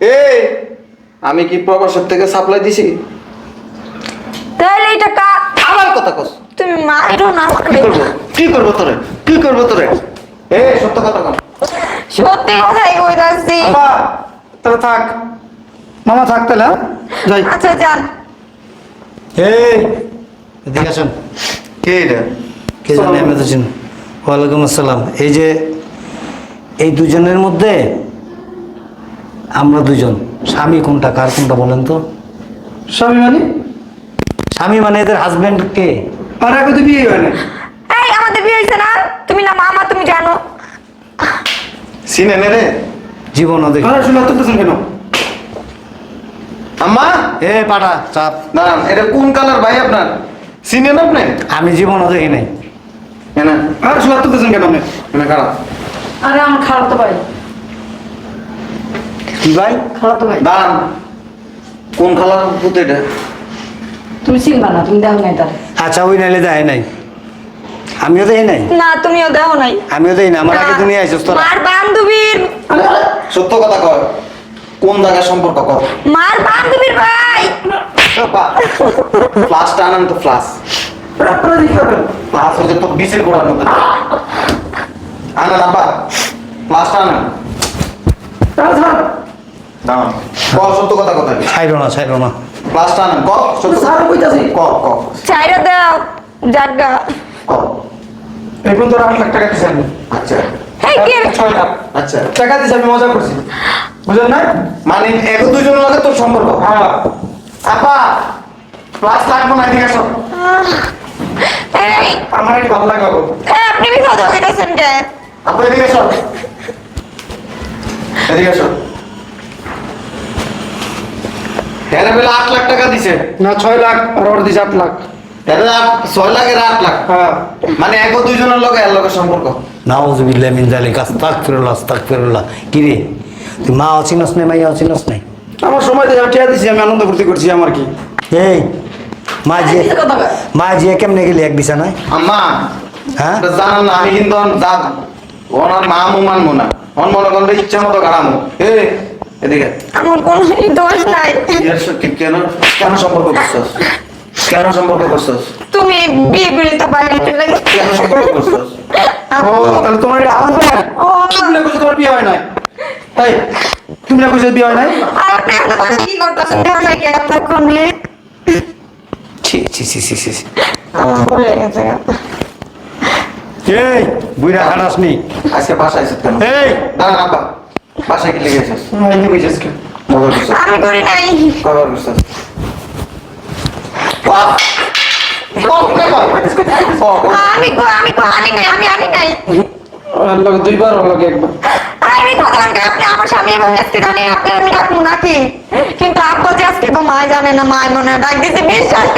এই আমি কি প্রবাসের থেকে সাপ্লাই দিছি? তাহলে এটা কা আমার কথা কস। তুমি মারো না কি করব? কি করব তোরে? কি করব তোরে? এই সত্য কথা কম। সত্যি কথাই কইতাছি বাবা তাহলে থাক। মামা থাক তাহলে হ্যাঁ? যাই। আচ্ছা যান। এই এদিকে আসুন। কে এটা? কে জানে আমি তো চিনি ওয়ালাইকুম আসসালাম। এই যে এই দুজনের মধ্যে আমরা দুজন। স্বামী কোনটা কার কোনটা বলেন তো? স্বামী মানে? স্বামী মানে এদের হাজবেন্ড কে? আর আগে তো বিয়ে হয় না এই আমাদের বিয়ে হয়েছে না। তুমি না মামা তুমি জানো। সিনে নে রে। জীবন আর শুনে তুলতেছেন কেন? আম্মা? এ পাঠা চাপ। দাঁড়ান এটা কোন কালার ভাই আপনার? চিনেন আপনি? আমি জীবনও দেখি নাই এনা। আর শুনে তুলতেছেন কেন আপনি? এনা খারাপ আরে আমার খালাতো ভাই। কি ভাই? খালাতো ভাই। দাঁড়ান। কোন কালার পুত এটা? তুমি চিনবা না তুমি দেখো নাই তার। আচ্ছা ওই নাইলে দেয় নাই। আমিও দেখি নাই? না তুমিও দাও নাই। আমিও দেখি না আমার আগে তুমি আইসস তোরা। মার বান্ধবীর সত্য কথা কর কোন জায়গায় সম্পর্ক কর। মার বান্ধবীর ভাই! ফ্লাসটা আনান তো ফ্লাস ফ্লাস হচ্ছে তো বিশের গোড়ার আব্বা ফ্লাসটা আনান আর থাক। দাঁড়ান ক সত্য কথা কথা ছাইরো না ছাইরো না। ফ্লাসটা আনান ক সত্য স্যার কইতাছি। ক ক চাইরা দাও জাগা। ক এখন তো আট লাখ টাকা দিয়েছি আচ্ছা। এই কি? আচ্ছা। টাকা দিয়েছি আমি মজা করছি। বুঝলেন না? মানে এক দুজনের লগে তোর সম্পর্ক? হ্যাঁ। আপা লাগবো না আমার ভালো আপনি কে? আপা এদিকে আসো। এদিকে আসো এরা বেলা আট লাখ টাকা দিছে। না ছয় লাখ আর ওর দিয়েছে আট লাখ। ছয় লাখ এরা আট লাখ? হ্যাঁ। মানে এক দুজনের লগে এর লগে সম্পর্ক? নাউজুবিল্লাহ মিন জালিক আস্তাগফিরুল্লাহ আস্তাগফিরুল্লাহ। কি রে? তুই মা অচিনস নাই মাইয়া অচিনস নাই? আমার সময় দিয়ে আমি টিয়া দিছি আমি আনন্দ ফুর্তি করছি আমার কি? এই মা যে কিসের কথা কয়? মা যে কেমনে গেলি এক বিছানায়? আম্মা হ্যাঁ? জানান আমি কিন্তু ওনার মা মু মানবো না অন মনে করেন ইচ্ছা মতো গাড়ামো এ এদিকে। আমার কোনো দোষ নাই। এর সাথে কেন কেন সম্পর্ক করছস? কেন সম্পর্ক করছস? তুমি বিয়ে বিড়িতে বাইরে চলে কেন সম্পর্ক করছস? ও তাহলে তোমার এটা আনন্দ তুমি না কইছো তোমার বিয়ে হয় নাই। তাই তুমি না কইছো বিয়ে হয় নাই। আর কি করতেছেন? দেওয়া নাকি আপনার কোনে ছি ছি ছি ছি ছি ছি। আমার ভুলে গেছে। এই বুইরা খানাস নি আজকে বাসায় এসে কেন? এই আব্বা। বাসায় কি লেগেছিস আমি কইছিস কি খবর করছস আমি করি নাই। করছস বাহ! বল, কে বল? বল, বল। আমি কো- আমি কো- আনি নাই আমি আনি নাই। ওর লগে দুইবার ওর একবার? আমি কথা আপনি আমার স্বামী এবং আজকে জানেন আপনি আমি রাখব নাকি? কিন্তু আব্বা যে আজকে তো জানে না মায় মনে ডাক দিতে বিশ্বাস